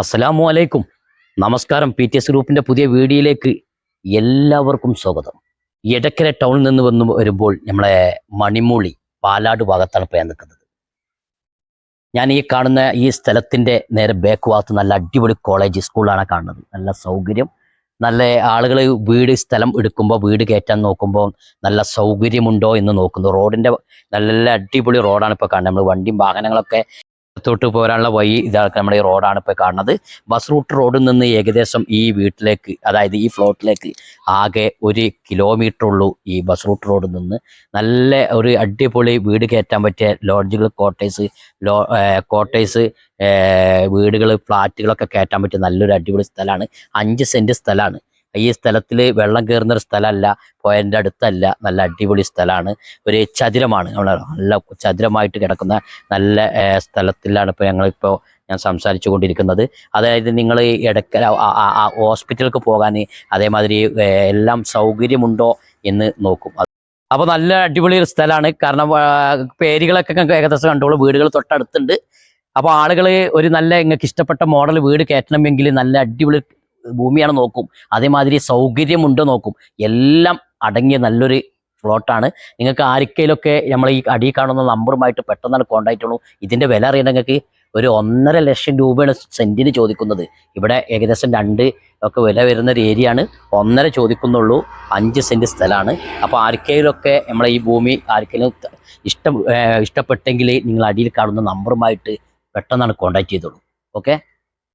അസ്സലാമു അലൈക്കും. നമസ്കാരം പി ടി എസ് ഗ്രൂപ്പിന്റെ പുതിയ വീഡിയോയിലേക്ക് എല്ലാവർക്കും സ്വാഗതം. എടക്കര ടൗണിൽ നിന്ന് വന്ന് വരുമ്പോൾ നമ്മളെ മണിമൂളി പാലാട് ഭാഗത്താണ് പോയാൻ നിൽക്കുന്നത്. ഞാൻ ഈ കാണുന്ന ഈ സ്ഥലത്തിന്റെ നേരെ ബേക്ക് ഭാഗത്ത് നല്ല അടിപൊളി കോളേജ് സ്കൂളാണ് കാണുന്നത്. നല്ല സൗകര്യം നല്ല ആളുകൾ വീട് സ്ഥലം എടുക്കുമ്പോൾ വീട് കയറ്റാൻ നോക്കുമ്പോൾ നല്ല സൗകര്യമുണ്ടോ എന്ന് നോക്കുന്നു. റോഡിന്റെ നല്ല അടിപൊളി റോഡാണ് ഇപ്പോൾ കാണുന്നത്. നമ്മൾ വണ്ടിയും വാഹനങ്ങളൊക്കെ തൊട്ട് പോരാനുള്ള വഴി ഇതാണ് നമ്മുടെ ഈ റോഡാണ് ഇപ്പോൾ കാണുന്നത്. ബസ് റൂട്ട് റോഡിൽ നിന്ന് ഏകദേശം ഈ വീട്ടിലേക്ക് അതായത് ഈ ഫ്ലോട്ടിലേക്ക് ആകെ ഒരു കിലോമീറ്റർ ഉള്ളൂ ഈ ബസ് റൂട്ട് റോഡിൽ നിന്ന്. നല്ല ഒരു അടിപൊളി വീട് കയറ്റാൻ പറ്റിയ ലോഡ്ജുകൾ കോട്ടേഴ്സ് ലോ കോട്ടേഴ്സ് വീടുകൾ ഫ്ലാറ്റുകളൊക്കെ കയറ്റാൻ പറ്റിയ നല്ലൊരു അടിപൊളി സ്ഥലമാണ്. അഞ്ച് സെന്റ് സ്ഥലമാണ്. ഈ സ്ഥലത്തിൽ വെള്ളം കയറുന്ന ഒരു സ്ഥലമല്ല പോയതിന്റെ അടുത്തല്ല നല്ല അടിപൊളി സ്ഥലമാണ്. ഒരു ചതുരമാണ്. നല്ല ചതുരമായിട്ട് കിടക്കുന്ന നല്ല സ്ഥലത്തിലാണ് ഇപ്പോൾ ഞങ്ങളിപ്പോൾ ഞാൻ സംസാരിച്ചു കൊണ്ടിരിക്കുന്നത് അതായത് നിങ്ങൾ ഇടയ്ക്കൽ ഹോസ്പിറ്റലിലേക്ക് പോകാൻ അതേമാതിരി എല്ലാം സൗകര്യമുണ്ടോ എന്ന് നോക്കും. അപ്പോൾ നല്ല അടിപൊളി ഒരു സ്ഥലമാണ്. കാരണം പേരുകളൊക്കെ ഏകദേശം കണ്ടോളൂ വീടുകൾ തൊട്ടടുത്തുണ്ട്. അപ്പോൾ ആളുകൾ ഒരു നല്ല നിങ്ങൾക്ക് ഇഷ്ടപ്പെട്ട മോഡൽ വീട് കയറ്റണമെങ്കിൽ നല്ല അടിപൊളി ഭൂമിയാണ് നോക്കും. അതേമാതിരി സൗകര്യമുണ്ടോ നോക്കും. എല്ലാം അടങ്ങിയ നല്ലൊരു പ്ലോട്ടാണ് നിങ്ങൾക്ക് ആർക്കയിലൊക്കെ നമ്മൾ ഈ അടി കാണുന്ന നമ്പറുമായിട്ട് പെട്ടെന്നാണ് കോൺടാക്റ്റ് ചെയ്യണു. ഇതിന്റെ വില അറിയണം നിങ്ങൾക്ക് ഒരു ഒന്നര ലക്ഷം രൂപയാണ് സെന്റിന് ചോദിക്കുന്നത്. ഇവിടെ ഏകദേശം രണ്ട് ഒക്കെ വില വരുന്ന ഒരു ഏരിയ ആണ്. ഒന്നര ചോദിക്കുന്നുള്ളൂ. അഞ്ച് സെന്റ് സ്ഥലമാണ്. അപ്പോൾ ആർക്കെങ്കിലൊക്കെ നമ്മളെ ഈ ഭൂമി ആർക്കെങ്കിലും ഇഷ്ടം ഇഷ്ടപ്പെട്ടെങ്കിൽ നിങ്ങൾ അടിയിൽ കാണുന്ന നമ്പറുമായിട്ട് പെട്ടെന്നാണ് കോൺടാക്റ്റ് ചെയ്തോളൂ. ഓക്കെ